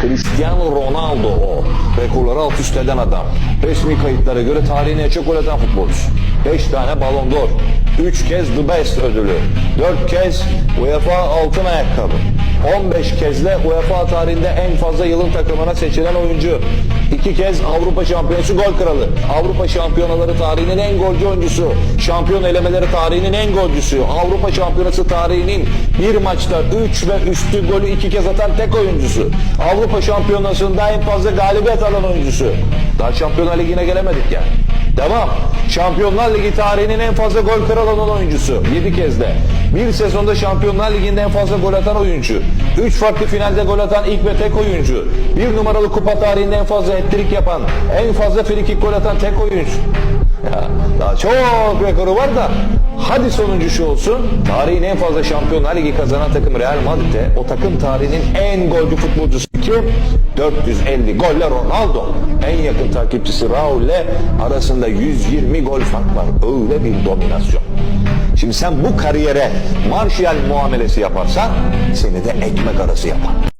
Cristiano Ronaldo o. Rekorları alt üst eden adam. Resmi kayıtlara göre tarihin en çok gol atan futbolcusu. 5 tane Ballon d'Or. 3 kez The Best ödülü. 4 kez UEFA altın ayakkabı. 15 kez de UEFA tarihinde en fazla yılın takımına seçilen oyuncu. 2 kez Avrupa Şampiyonası gol kralı. Avrupa Şampiyonaları tarihinin en golcü oyuncusu. Şampiyon elemeleri tarihinin en golcüsü. Avrupa Şampiyonası tarihinin bir maçta 3 ve üstü golü 2 kez atan tek oyuncusu. Avrupa Şampiyonası'nda en fazla galibiyet alan oyuncusu. Daha Şampiyonlar Ligi'ne gelemedik ya. Devam. Şampiyonlar Ligi tarihinin en fazla gol kralı olan oyuncusu. 7 kez de. Bir sezonda Şampiyonlar Ligi'nde en fazla gol atan oyuncu. 3 farklı finalde gol atan ilk ve tek oyuncu. Bir numaralı kupa tarihinde en fazla hat yapan, en fazla frikik gol atan tek oyuncu. Ya, daha çok rekoru var da hadi sonuncu şu olsun. Tarihin en fazla Şampiyonlar Ligi kazanan takım Real Madrid'de o takım tarihinin en golcü futbolcusu kim? 450 golle Ronaldo. En yakın takipçisi Raul'le arasında 120 gol fark var. Öyle bir dominasyon. Şimdi sen bu kariyere Martial muamelesi yaparsan seni de ekmek arası yapar.